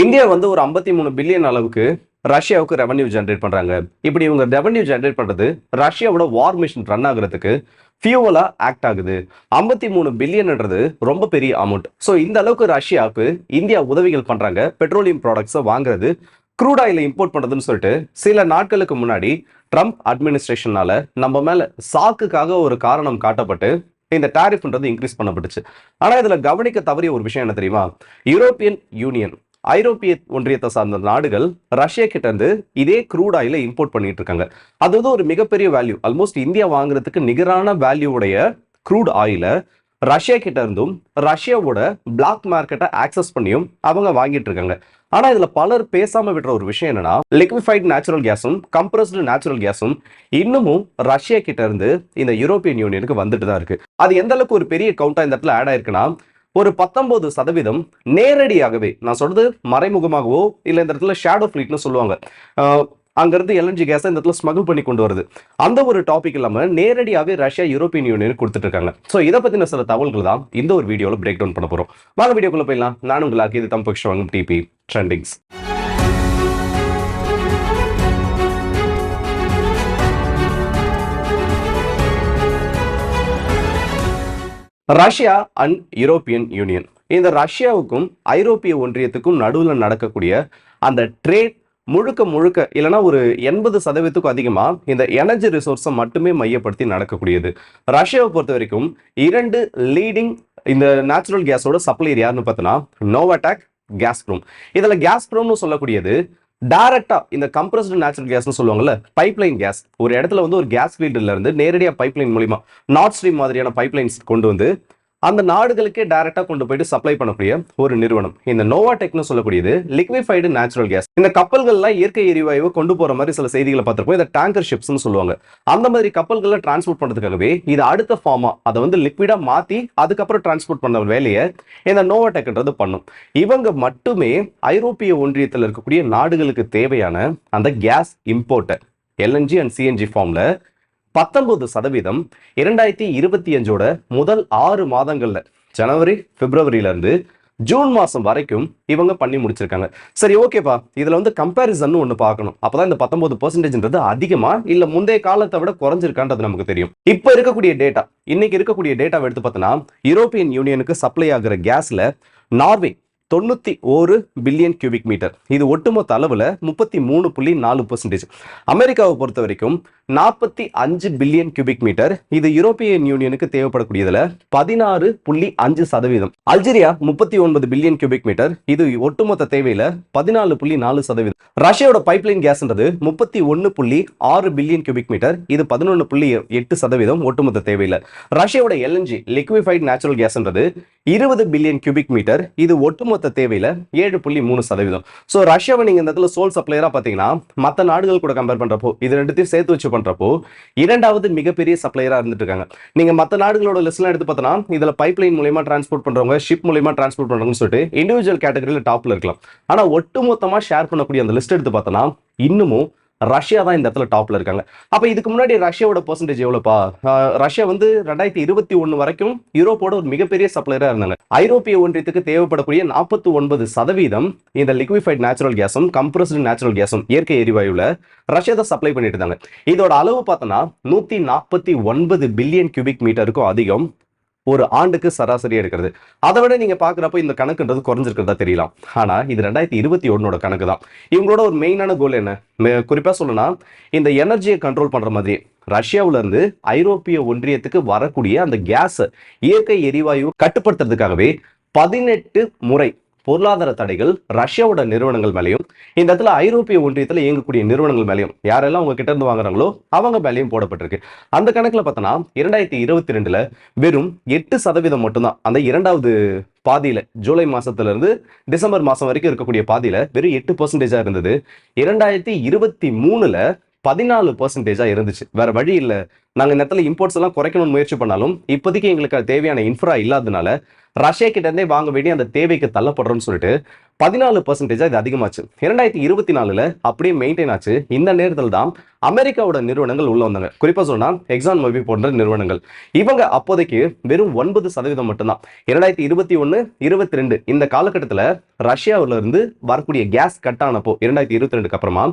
India வந்து ஒரு ஐம்பத்தி மூணு பில்லியன் அளவுக்கு ரஷ்யாவுக்கு ரெவன்யூ ஜென்ரேட் பண்றாங்க. இப்படி இவங்க ரெவன்யூ ஜென்ரேட் பண்றது ரஷ்யாவோட வார் மிஷின் ரன் ஆகுறதுக்கு ஃபியூவலா ஆக்ட் ஆகுது. ஐம்பத்தி மூணு பில்லியன்ன்றது ரொம்ப பெரிய அமௌண்ட் ஸோ இந்த அளவுக்கு ரஷ்யாவுக்கு இந்தியா உதவிகள் பண்றாங்க. பெட்ரோலியம் ப்ராடக்ட்ஸை வாங்குறது க்ரூட் ஆயில இம்போர்ட் பண்ணுறதுன்னு சொல்லிட்டு சில நாட்களுக்கு முன்னாடி ட்ரம்ப் அட்மினிஸ்ட்ரேஷனால நம்ம மேலே சாக்குக்காக ஒரு காரணம் காட்டப்பட்டு இந்த டாரிஃப்ன்றது இன்க்ரீஸ் பண்ணப்பட்டுச்சு. ஆனால் இதில் கவனிக்க தவறிய ஒரு விஷயம் என்ன தெரியுமா? யூரோப்பியன் யூனியன் ஐரோப்பிய ஒன்றியத்தை சார்ந்த நாடுகள் ரஷ்யா கிட்ட இருந்து இதே க்ரூட் ஆயில இம்போர்ட் பண்ணிட்டு இருக்காங்க. அது வந்து ஒரு மிகப்பெரிய வேல்யூ ஆல்மோஸ்ட் இந்தியா வாங்குறதுக்கு நிகரான வேல்யூடைய க்ரூட் ஆயில ரஷ்யா கிட்ட இருந்தும் ரஷ்யாவோட பிளாக் மார்க்கெட்டை ஆக்சஸ் பண்ணியும் அவங்க வாங்கிட்டு இருக்காங்க. ஆனா இதுல பலர் பேசாம விடுற ஒரு விஷயம் என்னன்னா லிக்விஃபைட் நேச்சுரல் கேஸும் கம்ப்ரஸ்டு நேச்சுரல் கேஸும் இன்னமும் ரஷ்யா கிட்ட இருந்து இந்த யூரோப்பியன் யூனியனுக்கு வந்துட்டு தான் இருக்கு. அது எந்த அளவுக்கு ஒரு பெரிய கவுண்டா இந்த இடத்துல ஆட் ஆயிருக்குன்னா ஒரு பத்தொன்பது சதவீதம் நேரடியாகவே நான் சொல்றது மறைமுகமாகவோ இல்ல இந்த இடத்துல ஷேடோ ஃபிளீட்னு சொல்லுவாங்க. அங்கிருந்து எல்என்ஜி கேஸை இந்த இடத்துல ஸ்மகிள் பண்ணி கொண்டு வருது. அந்த ஒரு டாபிக் இல்லாம நேரடியாவே ரஷ்யா யூரோப்பியன் யூனியன் கொடுத்துட்டு இருக்காங்க ஸோ இதை பத்தின சில தகவல்கள் தான் இந்த ஒரு வீடியோவில் பிரேக் டவுன் பண்ண போறோம். வாங்க வீடியோக்குள்ள போயிடலாம். நான் உங்களுக்கு இது தம் வாங்கும் DP trendings Russia and European Union. இந்த ரஷ்யாவுக்கும் ஐரோப்பிய ஒன்றியத்துக்கும் நடுவில் நடக்கக்கூடிய அந்த ட்ரேட் முழுக்க முழுக்க இல்லைன்னா ஒரு எண்பது சதவீதத்துக்கும் அதிகமாக இந்த எனர்ஜி ரிசோர்ஸை மட்டுமே மையப்படுத்தி நடக்கக்கூடியது. ரஷ்யாவை பொறுத்த வரைக்கும் இரண்டு லீடிங் இந்த நேச்சுரல் கேஸோட சப்ளையர் யாருன்னு பார்த்தோன்னா நோவாடாக் கேஸ்ப்ரோம் இதில் கேஸ்ப்ரோம்னு சொல்லக்கூடியது டைரக்டா இந்த கம்ப்ரஸ்டு நேச்சுரல் கேஸ்னு சொல்லுவாங்கல்ல பைப்லைன் கேஸ் ஒரு இடத்துல வந்து ஒரு கேஸ் ஃபீல்டுல இருந்து நேரடியாக பைப்லைன் மூலியமா நார்த் ஸ்ட்ரீம் மாதிரியான பைப்லைன்ஸ் கொண்டு வந்து அந்த நாடுகளுக்கே டைரக்டா கொண்டு போயிட்டு சப்ளை பண்ணக்கூடிய ஒரு நிறுவனம். இந்த நோவா டெக்னு சொல்லக்கூடியது லிக்விஃபைடு நேச்சுரல் கேஸ் இந்த கப்பல்கள்லாம் இயற்கை எரிவாயுவை கொண்டு போற மாதிரி சில செய்திகளை பார்த்திருப்போம். இதை டேங்கர் ஷிப்ஸ்னு சொல்லுவாங்க. அந்த மாதிரி கப்பல்களை டிரான்ஸ்போர்ட் பண்றதுக்காகவே இது அடுத்த ஃபார்மா அதை வந்து லிக்விடா மாத்தி அதுக்கப்புறம் டிரான்ஸ்போர்ட் பண்ண வேலையை இந்த நோவா டெக்ன்றது பண்ணும். இவங்க மட்டுமே ஐரோப்பிய ஒன்றியத்தில் இருக்கக்கூடிய நாடுகளுக்கு தேவையான அந்த gas importer LNG and CNG ஃபார்ம்ல பத்தொன்பது சதவீதம் இரண்டாயிரத்தி இருபத்தி அஞ்சோட முதல் ஆறு மாதங்கள்ல ஜனவரி பிப்ரவரியில இருந்து ஜூன் மாசம் வரைக்கும் இவங்க பண்ணி முடிச்சிருக்காங்க. சரி ஓகேப்பா. இதுல வந்து கம்பேரிசன் ஒன்று பார்க்கணும். அப்பதான் இந்த பத்தொன்பது பர்சன்டேஜ்ன்றது அதிகமா இல்ல முந்தைய காலத்தை விட குறைஞ்சிருக்கான்றது நமக்கு தெரியும். இப்ப இருக்கக்கூடிய டேட்டா இன்னைக்கு இருக்கக்கூடிய டேட்டாவை எடுத்து பார்த்தோன்னா யூரோப்பியன் யூனியனுக்கு சப்ளை ஆகிற கேஸ்ல நார்வே தொண்ணூத்தி ஒரு பில்லியன் கியூபிக் மீட்டர் இது ஒட்டுமொத்த அளவுல முப்பத்தி மூணு புள்ளி நாலு பர்சன்டேஜ் அமெரிக்காவை பொறுத்த வரைக்கும் நாற்பத்தி அஞ்சு பில்லியன் கியூபிக் மீட்டர் இது யூரோப்பியன் யூனியனுக்கு தேவைப்படக்கூடியதுல பதினாறு புள்ளி அஞ்சு சதவீதம். அல்ஜீரியா முப்பத்தி ஒன்பது பில்லியன் கியூபிக் மீட்டர் இது ஒட்டுமொத்த தேவையில பதினாலு புள்ளி நாலு சதவீதம். ரஷ்யாவோட பைப்லைன் கேஸ்ன்றது முப்பத்தி ஒன்னு புள்ளி ஆறு பில்லியன் கியூபிக் மீட்டர் இது பதினொன்று புள்ளி எட்டு சதவீதம் ஒட்டுமொத்த தேவையில. ரஷ்யாவோட எல்என்ஜி லிக்விஃபைட் நேச்சுரல் கேஸ்ன்றது இருபது பில்லியன் கியூபிக் மீட்டர் இது ஒட்டுமொத்த தேவையில ஏழு புள்ளி மூணு சதவீதம். ஸோ ரஷ்யாவை நீங்க இந்த இடத்துல சோல் சப்ளையரா பாத்தீங்கன்னா மற்ற நாடுகள் கூட கம்பேர் பண்றப்போ இது ரெண்டுத்தையும் சேர்த்து வச்சு பண்றப்போ இரண்டாவது மிகப்பெரிய சப்ளையரா இருந்துட்டு இருக்காங்க. நீங்க மற்ற நாடுகளோட லிஸ்ட்லாம் எடுத்து பார்த்தோன்னா இதுல பைப்லைன் மூலியமா டிரான்ஸ்போர்ட் பண்றவங்க ஷிப் மூலியமா டிரான்ஸ்போர்ட் பண்றவங்கன்னு சொல்லிட்டு இண்டிவிஜுவல் கேட்டகரியில டாப்ல இருக்கலாம். ஆனா ஒட்டுமொத்தமா ஷேர் பண்ணக்கூடிய அந்த லிஸ்ட் எடுத்து பார்த்தோன்னா இன்னமும் ரஷ்யா தான் இந்த இடத்துல டாப்ல இருக்காங்க. அப்ப இதுக்கு முன்னாடி ரஷ்யாவோட பர்சன்டேஜ் எவ்வளவுப்பா ரஷ்யா வந்து ரெண்டாயிரத்தி இருபத்தி ஒன்று வரைக்கும் யூரோப்போட ஒரு மிகப்பெரிய சப்ளையரா இருந்தாங்க. ஐரோப்பிய ஒன்றியத்துக்கு தேவைப்படக்கூடிய நாற்பத்தி ஒன்பது சதவீதம் இந்த லிக்விஃபைட் நேச்சுரல் கேஸும் கம்ப்ரஸ்டு நேச்சுரல் கேஸும் இயற்கை எரிவாயுல ரஷ்யா தான் சப்ளை பண்ணிட்டு இருந்தாங்க. இதோட அளவு பார்த்தோன்னா நூத்தி நாற்பத்தி ஒன்பது பில்லியன் கியூபிக் மீட்டருக்கும் அதிகம். ஒரு ஆண்டுக்கு சராசரியா இருக்கிறது அதை விட நீங்க பாக்குறப்ப இந்த கணக்குன்றது குறைஞ்சிருக்கிறதா தெரியலாம். ஆனா இது ரெண்டாயிரத்தி இருபத்தி ஒன்னோட கணக்கு தான். இவங்களோட ஒரு மெயினான கோல் என்ன? குறிப்பா சொல்லணும்னா இந்த எனர்ஜியை கண்ட்ரோல் பண்ற மாதிரி. ரஷ்யாவில இருந்து ஐரோப்பிய ஒன்றியத்துக்கு வரக்கூடிய அந்த கேஸ் இயற்கை எரிவாயு கட்டுப்படுத்துறதுக்காகவே பதினெட்டு முறை பொருளாதார தடைகள் ரஷ்யாவோட நிறுவனங்கள் மேலேயும் இந்த இடத்துல ஐரோப்பிய ஒன்றியத்தில் இயங்கக்கூடிய நிறுவனங்கள் மேலேயும் யாரெல்லாம் உங்க கிட்ட இருந்து வாங்குறாங்களோ அவங்க மேலேயும் போடப்பட்டிருக்கு. அந்த கணக்கில் பார்த்தோன்னா இரண்டாயிரத்தி இருபத்தி ரெண்டுல வெறும் எட்டு சதவீதம் மட்டும்தான் அந்த இரண்டாவது பாதியில ஜூலை மாசத்துல இருந்து டிசம்பர் மாசம் வரைக்கும் இருக்கக்கூடிய பாதியில வெறும் எட்டு பர்சன்டேஜா இருந்தது. இரண்டாயிரத்தி இருபத்தி மூணுல பதினாலு பர்சன்டேஜா இருந்துச்சு. வேற வழி இல்லை. நாங்கள் இந்த இடத்துல இம்போர்ட்ஸ் எல்லாம் குறைக்கணும்னு முயற்சி பண்ணாலும் இப்போதைக்கு எங்களுக்கு தேவையான இன்ஃப்ரா இல்லாதனால ரஷ்யா கிட்ட இருந்தே வாங்க வேண்டிய அந்த தேவைக்கு தள்ளப்படுறோம்னு சொல்லிட்டு பதினாலு பர்சன்டேஜாக இது அதிகமாச்சு. இரண்டாயிரத்தி இருபத்தி நாலுல அப்படியே மெயின்டைன் ஆச்சு. இந்த நேரத்தில் தான் அமெரிக்காவோட நிறுவனங்கள் உள்ள வந்தாங்க. குறிப்பாக சொன்னால் எக்ஸான் மொபி போன்ற நிறுவனங்கள். இவங்க அப்போதைக்கு வெறும் ஒன்பது சதவீதம் மட்டும்தான். இரண்டாயிரத்தி இருபத்தி ஒன்னு இருபத்தி ரெண்டு இந்த காலகட்டத்தில் ரஷ்யாவிலிருந்து வரக்கூடிய கேஸ் கட் ஆனப்போ இரண்டாயிரத்தி இருபத்தி ரெண்டுக்கு அப்புறமா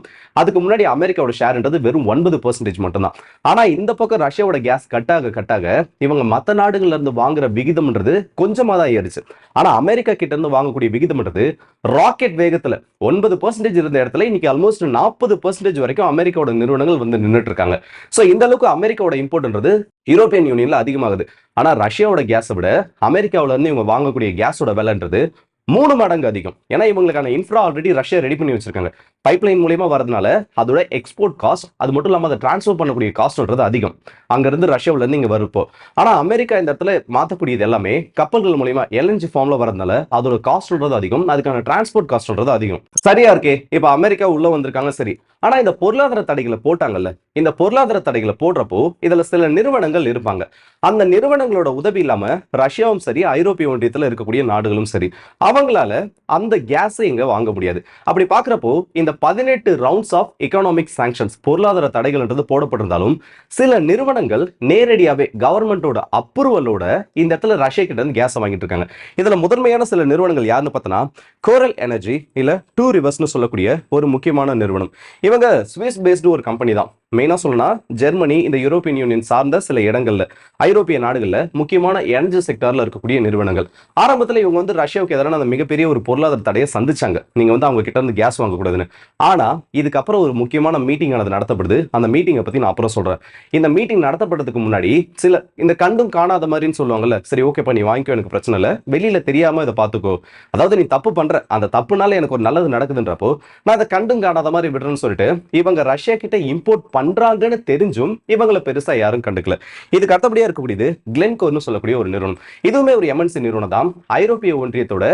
அதுக்கு முன்னாடி அமெரிக்காவோட ஷேர்ன்றது வெறும் ஒன்பது பர்சன்டேஜ் மட்டும்தான். ஆனா இந்த பக்கம் ரஷ்யாவோட கேஸ் கட் ஆக ஆக இவங்க மற்ற நாடுகள்ல இருந்து வாங்குற விகிதம்ன்றது கொஞ்சம் தான் ஏறிச்சு ஆனால் அமெரிக்கா கிட்ட இருந்து வாங்கக்கூடிய விகிதம்ன்றது ராக்கெட் வேகத்துல ஒன்பது பர்சன்டேஜ் இருந்த இடத்துல இன்னைக்கு ஆல்மோஸ்ட் நாற்பது பர்சன்டேஜ் வரைக்கும் அமெரிக்காவோட நிறுவனங்கள் வந்து நின்றுட்டு இருக்காங்க ஸோ இந்த அளவுக்கு அமெரிக்காவோட இம்போர்ட்ன்றது யூரோப்பியன் யூனியன்ல அதிகமாகுது. ஆனா ரஷ்யாவோட கேஸை விட அமெரிக்காவுல இருந்து இவங்க வாங்கக்கூடிய கேஸோட விலைன்றது மூணு மடங்கு அதிகம். ஏன்னா இவங்களுக்கான இன்ஃப்ரா ஆல்ரெடி ரஷ்யா ரெடி பண்ணி வச்சிருக்காங்க. பைப்லைன் மூலியமா வரதுனால அதோட எக்ஸ்போர்ட் காஸ்ட் அது மட்டும் இல்லாமல் அதை டிரான்ஸ்ஃபர் பண்ணக்கூடிய காஸ்ட்ன்றது அதிகம். அங்கிருந்து ரஷ்யாவில இருந்து இங்க வருப்போ ஆனா அமெரிக்கா இந்த இடத்துல மாத்தக்கூடியது எல்லாமே கப்பல்கள் மூலியமா எல்என்ஜி ஃபார்ம்ல வரதுனால அதோட காஸ்ட்ன்றது அதிகம் அதுக்கான டிரான்ஸ்போர்ட் காஸ்ட்ன்றது அதிகம். சரியா இருக்கே? இப்ப அமெரிக்கா உள்ள வந்திருக்காங்க சரி. ஆனா இந்த பொருளாதார தடைகளை போட்டாங்கல்ல இந்த பொருளாதார தடைகளை போடுறப்போ இதுல சில நிறுவனங்கள் இருப்பாங்க. அந்த நிறுவனங்களோட உதவி இல்லாம ரஷ்யாவும் சரி ஐரோப்பிய ஒன்றியத்துல இருக்கக்கூடிய நாடுகளும் சரி அவங்களால அந்த கேஸை இங்க வாங்க முடியாது. அப்படி பாக்குறப்போ இந்த பதினெட்டு ரவுண்ட்ஸ் ஆஃப் எக்கனாமிக் சாங்ஷன்ஸ் பொருளாதார தடைகள்ன்றது போடப்பட்டிருந்தாலும் சில நிறுவனங்கள் நேரடியாவே கவர்மெண்டோட அப்ரூவலோட இந்த இடத்துல ரஷ்யா கிட்ட இருந்து கேஸை வாங்கிட்டு இருக்காங்க. இதுல முதன்மையான சில நிறுவனங்கள் யாருன்னு பார்த்தோன்னா கோரல் எனர்ஜி இல்ல டூ ரிவர்ஸ்னு சொல்லக்கூடிய ஒரு முக்கியமான நிறுவனம். இவங்க ஸ்விஸ் பேஸ்டு ஒரு கம்பெனி தான். மெயினாக சொல்லணும்னா ஜெர்மனி இந்த யூரோப்பியன் யூனியன் சார்ந்த சில இடங்கள்ல ஐரோப்பிய நாடுகளில் முக்கியமான எனர்ஜி செக்டாரில் இருக்கக்கூடிய நிறுவனங்கள். ஆரம்பத்தில் இவங்க வந்து ரஷ்யாவுக்கு எதிரான அந்த மிகப்பெரிய ஒரு பொருளாதார தடையை சந்திச்சாங்க. நீங்கள் வந்து அவங்க கிட்ட இருந்து கேஸ் வாங்கக்கூடாதுன்னு. ஆனால் இதுக்கப்புறம் ஒரு முக்கியமான மீட்டிங் ஆனது நடத்தப்படுது. அந்த மீட்டிங்கை பற்றி நான் அப்புறம் சொல்கிறேன் இந்த மீட்டிங் நடத்தப்பட்டதுக்கு முன்னாடி சில இந்த கண்டும் காணாத மாதிரின்னு சொல்லுவாங்கல்ல சரி ஓகேப்பா நீ வாங்கிக்கோ எனக்கு பிரச்சனை இல்லை. வெளியில் தெரியாமல் இதை பார்த்துக்கோ. அதாவது நீ தப்பு பண்ணுற அந்த தப்புனால எனக்கு ஒரு நல்லது நடக்குதுன்றப்போ நான் அதை கண்டும் காணாத மாதிரி விடுறேன்னு சொல்லிட்டு இவங்க ரஷ்யா கிட்ட இம்போர்ட் பண்ணுறாங்கன்னு தெரிஞ்சும் இவங்களை பெருசாக யாரும் கண்டுக்கல. இதுக்கு அடுத்தபடியா இருக்கக்கூடியது கிளென்கோர்னு சொல்லக்கூடிய ஒரு நிறுவனம். இதுவுமே ஒரு எம்என்சி நிறுவனம் தான். ஐரோப்பிய ஒன்றியத்தோட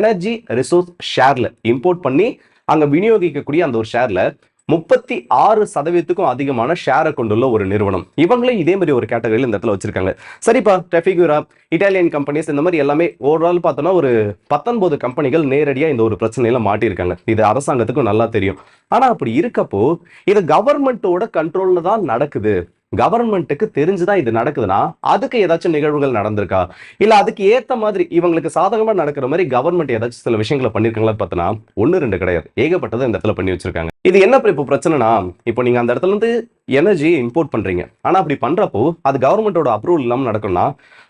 எனர்ஜி ரிசோர்ஸ் ஷேர்ல இம்போர்ட் பண்ணி அங்க விநியோகிக்கக்கூடிய அந்த ஒரு ஷேர்ல முப்பத்தி ஆறு சதவீதத்துக்கும் அதிகமான ஷேரை கொண்டுள்ள ஒரு நிறுவனம். இவங்களும் இதே மாதிரி ஒரு கேட்டகரியில் இந்த இடத்துல வச்சிருக்காங்க. சரிப்பா டெஃபிகுரா இட்டாலியன் கம்பெனிஸ் இந்த மாதிரி எல்லாமே ஓவரால் பார்த்தோன்னா ஒரு பத்தொன்பது கம்பெனிகள் நேரடியாக இந்த ஒரு பிரச்சனையில மாட்டியிருக்காங்க. இது அரசாங்கத்துக்கும் நல்லா தெரியும். ஆனா அப்படி இருக்கப்போ இது கவர்மெண்ட்டோட கண்ட்ரோல்ல தான் நடக்குது. கவர்மெண்ட்டுக்கு தெரிஞ்சுதான் இது நடக்குதுன்னா அதுக்கு ஏதாச்சும் நிகழ்வுகள் நடந்திருக்கா? இல்ல அதுக்கு ஏத்த மாதிரி இவங்களுக்கு சாதகமா நடக்கிற மாதிரி கவர்மெண்ட் ஏதாச்சும் சில விஷயங்களை பண்ணிருக்காங்களா பார்த்தனா ஒன்னு ரெண்டு கிடையாது. ஏகப்பட்டதை இந்த இடத்துல பண்ணி வச்சிருக்காங்க. இது என்ன இப்போ பிரச்சனைனா இப்போ நீங்க அந்த இடத்துல இருந்து எனர்ஜியை இம்போர்ட் பண்றீங்க. ஆனா அப்படி பண்றப்போ அது கவர்மெண்டோட அப்ரூவல் இல்லாமல் நடக்கும்னா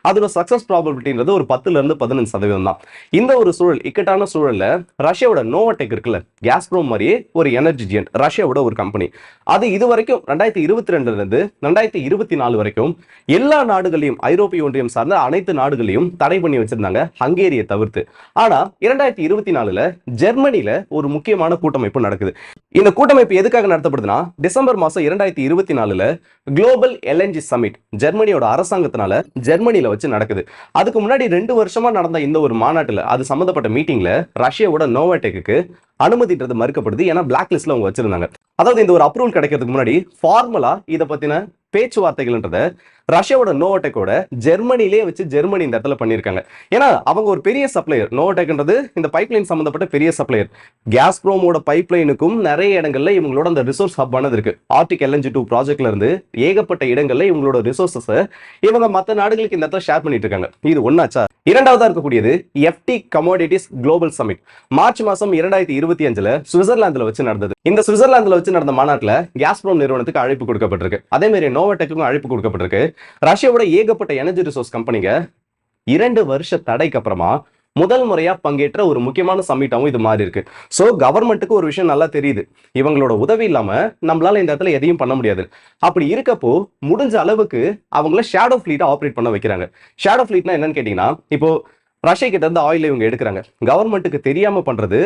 அதோட சக்ஸஸ் ப்ராபபிலிட்டின்றது ஒரு பத்துல இருந்து பதினஞ்சு சதவீதம் தான். இந்த ஒரு சூழல் இக்கட்டான சூழல்ல ரஷ்யாவோட நோவடெக் இருக்குல்ல கேஸ்ப்ரோம் மாதிரியே ஒரு எனர்ஜி ஜியன்ட் ரஷ்யாவோட ஒரு கம்பெனி அது இது வரைக்கும் ரெண்டாயிரத்தி இருபத்தி ரெண்டுலேருந்து ரெண்டாயிரத்தி இருபத்தி நாலு வரைக்கும் எல்லா நாடுகளையும் ஐரோப்பிய ஒன்றியம் சார்ந்த அனைத்து நாடுகளையும் தடை பண்ணி வச்சிருந்தாங்க ஹங்கேரியை தவிர்த்து. ஆனா இரண்டாயிரத்தி இருபத்தி நாலுல ஜெர்மனில ஒரு முக்கியமான கூட்டமைப்பு நடக்குது. இந்த கூட்டமைப்பு எதுக்காக நடத்தப்படுதுன்னா டிசம்பர் மாசம் இரண்டாயிரத்தி இருபத்தி நாலுல குளோபல் எல்என்ஜி சமிட் ஜெர்மனியோட அரசாங்கத்தினால ஜெர்மனில வச்சு நடக்குது. அதுக்கு முன்னாடி ரெண்டு வருஷமா நடந்த இந்த ஒரு மாநாட்டுல அது சம்பந்தப்பட்ட மீட்டிங்ல ரஷ்யாவோட நோவாடெக்கு அனுமதின்றது மறுக்கப்படுது. ஏன்னா பிளாக் லிஸ்ட்ல அவங்க வச்சிருந்தாங்க. அதாவது இந்த ஒரு அப்ரூவல் கிடைக்கிறதுக்கு முன்னாடி ஃபார்மலா இதை பத்தின பேச்சுவார்த்தைகள்ன்றத ரஷ்யாவோட நோவடெக்கோட ஜெர்மனிலே வச்சு ஜெர்மனி இந்த இடத்துல பண்ணியிருக்காங்க. ஏன்னா அவங்க ஒரு பெரிய சப்ளையர் நோவடெக்ன்றது இந்த பைப்லைன் சம்பந்தப்பட்ட பெரிய சப்ளையர் கேஸ் ப்ரோமோட பைப்லைனுக்கும் நிறைய இடங்கள்ல இவங்களோட அந்த ரிசோர்ஸ் ஹப் ஆனது இருக்கு. ஆர்டிக் எல்என்ஜி டூ ப்ராஜெக்ட்ல இருந்து ஏகப்பட்ட இடங்கள்ல இவங்களோட ரிசோர்சஸ் இவங்க மற்ற நாடுகளுக்கு இந்த இடத்துல ஷேர் பண்ணிட்டு இருக்காங்க. இது ஒன்னாச்சா இரண்டாவதா இருக்கக்கூடியது FT commodities global summit March மாசம் இரண்டாயிரத்தி இருபத்தி அஞ்சுல சுவிட்சர்லாந்துல வச்சு நடந்தது. இந்த சுவிட்சர்லாந்துல வச்சு நடந்த மாநாட்டில் கேஸ்ப்ரோம் நிறுவனத்துக்கு அழைப்பு கொடுக்கப்பட்டிருக்கு. அதே மாதிரி நோவடெக்குக்கும் அழைப்பு கொடுக்கப்பட்டிருக்கு. ரஷ்யாவோட ஏகப்பட்ட எனர்ஜி ரிசோர்ஸ் கம்பெனிங்க இரண்டு வருஷ தடைக்கு அப்புறமா முதல் முறையா பங்கேற்ற ஒரு முக்கியமான சம்மிட்டாவும் இது மாதிரி இருக்கு. ஸோ கவர்மெண்ட்டுக்கு ஒரு விஷயம் நல்லா தெரியுது. இவங்களோட உதவி இல்லாம நம்மளால இந்த இடத்துல எதையும் பண்ண முடியாது. அப்படி இருக்கப்போ முடிஞ்ச அளவுக்கு அவங்கள ஷேடோ ஃபிளீட்டை ஆப்ரேட் பண்ண வைக்கிறாங்க. ஷேடோ ஃபிளீட்னா என்னன்னு கேட்டீங்கன்னா இப்போ ரஷ்யா கிட்ட இருந்து ஆயில் இவங்க எடுக்கிறாங்க. கவர்மெண்ட்டுக்கு தெரியாம பண்றது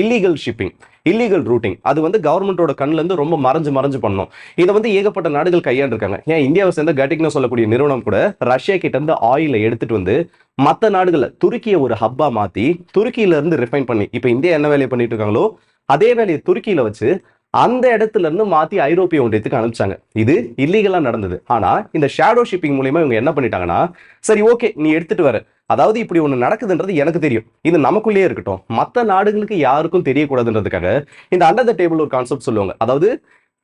இல்லீகல் ஷிப்பிங் இல்லீகல் ரூட்டிங் அது வந்து கவர்மெண்டோட கண்ணிலேருந்து ரொம்ப மறைஞ்சு மறைஞ்சு பண்ணும். இதை வந்து ஏகப்பட்ட நாடுகள் கையாண்டிருக்காங்க. ஏன் இந்தியாவை சேர்ந்த கட்டிக்னு சொல்லக்கூடிய நிறுவனம் கூட ரஷ்யா கிட்ட இருந்து ஆயிலை எடுத்துட்டு வந்து மற்ற நாடுகளை துருக்கியை ஒரு ஹப்பா மாற்றி துருக்கியிலேருந்து ரிஃபைன் பண்ணி இப்போ இந்தியா என்ன வேலையை பண்ணிட்டு இருக்காங்களோ அதே வேலையை துருக்கியில் வச்சு அந்த இடத்துல இருந்து மாத்தி ஐரோப்பிய ஒன்றியத்துக்கு அனுப்பிச்சாங்க. இது இல்லீகலா நடந்தது. ஆனா இந்த ஷேடோ ஷிப்பிங் மூலியமா இவங்க என்ன பண்ணிட்டாங்கன்னா சரி ஓகே நீ எடுத்துட்டு வர. அதாவது இப்படி ஒன்று நடக்குதுன்றது எனக்கு தெரியும். இது நமக்குள்ளேயே இருக்கட்டும். மற்ற நாடுகளுக்கு யாருக்கும் தெரியக்கூடாதுன்றதுக்காக இந்த அண்டர் த டேபிள் ஒரு கான்செப்ட் சொல்லுவாங்க. அதாவது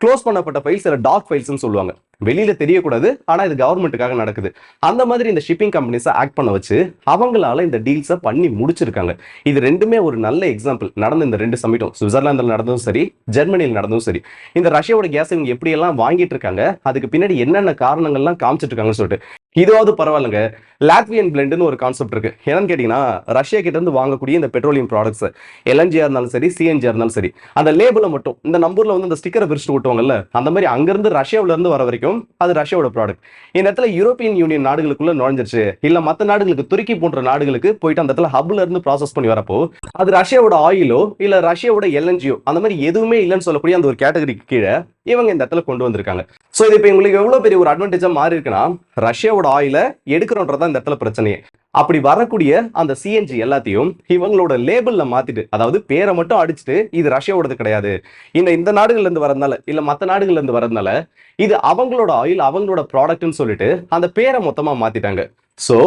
க்ளோஸ் பண்ணப்பட்ட ஃபைல்ஸ் இல்லை டாக் ஃபைல்ஸ்னு சொல்லுவாங்க. வெளியில தெரியக்கூடாது ஆனால் இது கவர்மெண்ட்டுக்காக நடக்குது. அந்த மாதிரி இந்த ஷிப்பிங் கம்பெனிஸை ஆக்ட் பண்ண வச்சு அவங்களால இந்த டீல்ஸை பண்ணி முடிச்சிருக்காங்க. இது ரெண்டுமே ஒரு நல்ல எக்ஸாம்பிள் நடந்த இந்த ரெண்டு சமிட்டும் சுவிட்சர்லாந்தில் நடந்ததும் சரி ஜெர்மனியில் நடந்ததும் சரி. இந்த ரஷ்யாவோட கேஸ் இவங்க எப்படியெல்லாம் வாங்கிட்டு இருக்காங்க அதுக்கு பின்னாடி என்னென்ன காரணங்கள்லாம் காமிச்சிட்டு இருக்காங்கன்னு சொல்லிட்டு. இதுவாவது பரவாயில்லைங்க. லாத்வியன் பிளெண்டுன்னு ஒரு கான்செப்ட் இருக்கு. என்னன்னு கேட்டீங்கன்னா ரஷ்யா கிட்ட இருந்து வாங்கக்கூடிய இந்த பெட்ரோலியம் ப்ராடக்ட்ஸ் எல்என்ஜியா இருந்தாலும் சரி சிஎன்ஜியா இருந்தாலும் சரி அந்த லேபிளை மட்டும் இந்த நம்பர்ல வந்து அந்த ஸ்டிக்கரை பிரிச்சுட்டு விட்டுவாங்கல்ல அந்த மாதிரி அங்கிருந்து ரஷ்யாவில இருந்து வர வரைக்கும் அது ரஷ்யாவோட ப்ராடக்ட் இந்த இடத்துல யூரோப்பியன் யூனியன் நாடுகளுக்குள்ள நுழைஞ்சிருச்சு. இல்ல மற்ற நாடுகளுக்கு துருக்கி போன்ற நாடுகளுக்கு போயிட்டு அந்த இடத்துல ஹப்ல இருந்து ப்ராசஸ் பண்ணி வரப்போ அது ரஷ்யாவோட ஆயிலோ இல்ல ரஷ்யாவோட எல்என்ஜியோ அந்த மாதிரி எதுவுமே இல்லைன்னு சொல்லக்கூடிய அந்த ஒரு கேட்டகரிக்கு கீழே இவங்க இந்த இடத்துல கொண்டு வந்திருக்காங்க. ஸோ இது இப்போ உங்களுக்கு எவ்வளோ பெரிய ஒரு அட்வான்டேஜாக மாறி இருக்குன்னா ரஷ்யாவோட ஆயில எடுக்கிறோன்றதா இந்த இடத்துல பிரச்சனையே. அப்படி வரக்கூடிய அந்த சிஎன்ஜி எல்லாத்தையும் இவங்களோட லேபிளில் மாத்திட்டு அதாவது பேரை மட்டும் அடிச்சுட்டு இது ரஷ்யாவோடது கிடையாது. இந்த இந்த நாடுகள்ல இருந்து வரதுனால இல்லை மற்ற நாடுகள்ல இருந்து வரதுனால இது அவங்களோட ஆயில் அவங்களோட ப்ராடக்ட்னு சொல்லிட்டு அந்த பேரை மொத்தமாக மாற்றிட்டாங்க ஸோ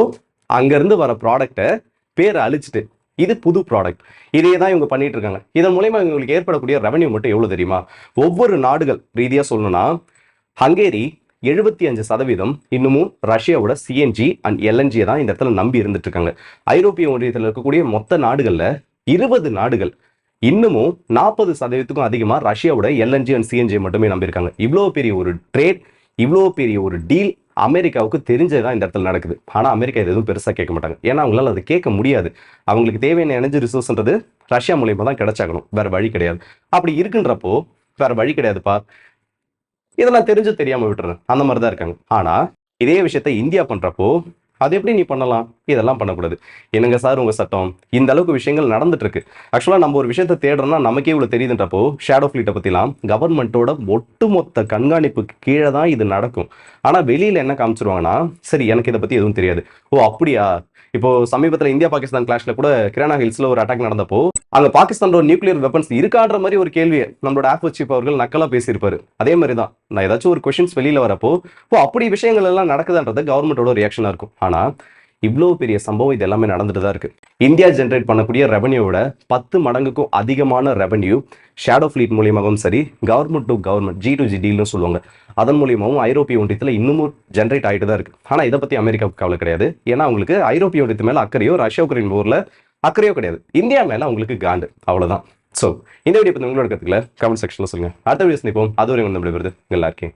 அங்கேருந்து வர ப்ராடக்ட்டை பேரை அழிச்சிட்டு இது புது ப்ராடக்ட் இதே தான் இவங்க பண்ணிட்டு இருக்காங்க இதன் மூலயமா இவங்களுக்கு ஏற்படக்கூடிய ரெவன்யூ மட்டும் எவ்வளவு தெரியுமா? ஒவ்வொரு நாடுகள் ரீதியா சொல்லணும்னா ஹங்கேரி எழுபத்தி அஞ்சு சதவீதம் இன்னமும் ரஷ்யாவோட சிஎன்ஜி அண்ட் எல்என்ஜி தான் இந்த இடத்துல நம்பி இருந்துட்டு இருக்காங்க ஐரோப்பிய ஒன்றியத்தில் இருக்கக்கூடிய மொத்த நாடுகள்ல இருபது நாடுகள் இன்னமும் நாற்பது சதவீதத்துக்கும் அதிகமாக ரஷ்யாவோட எல்என்ஜி அண்ட் சிஎன்ஜி மட்டுமே நம்பியிருக்காங்க. இவ்வளோ பெரிய ஒரு ட்ரேட் இவ்வளோ பெரிய ஒரு டீல் அமெரிக்காவுக்கு தெரிஞ்சதான் இந்த இடத்துல நடக்குது. ஆனால் அமெரிக்கா இது எதுவும் பெருசாக கேட்க மாட்டாங்க. ஏன்னா அவங்களால அதை கேட்க முடியாது. அவங்களுக்கு தேவையான எனர்ஜி ரிசோர்ஸ்ன்றது ரஷ்யா மூலியமாக தான் கிடைச்சாகணும். வேற வழி கிடையாது. அப்படி இருக்குன்றப்போ வேற வழி கிடையாதுப்பா. இதெல்லாம் தெரிஞ்சு தெரியாமல் விட்டுறேன். அந்த மாதிரி தான் இருக்காங்க. ஆனால் இதே விஷயத்த இந்தியா பண்றப்போ அது எப்படி நீ பண்ணலாம்? இதெல்லாம் பண்ணக்கூடாது. என்னங்க சார் உங்கள் சட்டம்? இந்த அளவுக்கு விஷயங்கள் நடந்துட்டு இருக்கு ஆக்சுவலாக நம்ம ஒரு விஷயத்த தேடுறோம்னா நமக்கே இவ்வளோ தெரியுதுன்றப்போ ஷேடோ ஃபிளீட்டை பற்றிலாம் கவர்மெண்ட்டோட ஒட்டுமொத்த கண்காணிப்புக்கு கீழே தான் இது நடக்கும். ஆனால் வெளியில் என்ன காமிச்சிருவாங்கன்னா சரி எனக்கு இதை பற்றி எதுவும் தெரியாது. ஓ அப்படியா? இப்போ சமீபத்தில் இந்தியா பாகிஸ்தான் கிளாஷ்ல கூட கிரானா ஹில்ஸ்ல ஒரு அட்டாக் நடந்தப்போ அங்க பாகிஸ்தானோட நியூக்ளியர் வெப்பன்ஸ் இருக்கான்ற மாதிரி ஒரு கேள்வியை நம்மளோட ஆப் சீஃப் அவர்கள் நக்கலா பேசியிருப்பாரு. அதே மாதிரி தான் நான் ஏதாச்சும் ஒரு கொஷின்ஸ் வெளியில வரப்போ இப்போ அப்படி விஷயங்கள் எல்லாம் நடக்குதுன்றது கவர்மெண்டோட ரியாக்ஷனா இருக்கும். ஆனா இவ்வளோ பெரிய சம்பவம் இது எல்லாமே நடந்துட்டு தான் இருக்கு. இந்தியா ஜென்ரேட் பண்ணக்கூடிய ரெவன்யூவோட பத்து மடங்குக்கும் அதிகமான ரெவன்யூ ஷேடோ ஃப்ளீட் மூலியமாகவும் சரி government to government G to G டீல்னு சொல்லுவாங்க. அதன் மூலியமாகவும் ஐரோப்பிய ஒன்றியத்தில் இன்னமும் ஜென்ரேட் ஆகிட்டு தான் இருக்குது ஆனால் இதை பற்றி அமெரிக்காவுக்கு கவலை கிடையாது. ஏன்னா அவங்களுக்கு ஐரோப்பிய ஒன்றியத்து மேலே அக்கறையோ ரஷ்யா உக்ரைன் போரில் அக்கறையோ கிடையாது. இந்தியா மேலே அவங்களுக்கு காண்டு. அவ்வளோதான் ஸோ இந்த வீடியோ பற்றி உங்களோட கற்றுக்கல கமெண்ட் செக்ஷனில் சொல்லுங்கள் அடுத்த வீடியோ சந்திப்போம். அது வரைக்கும் எப்படி விடுவது நல்லா இருக்கேன்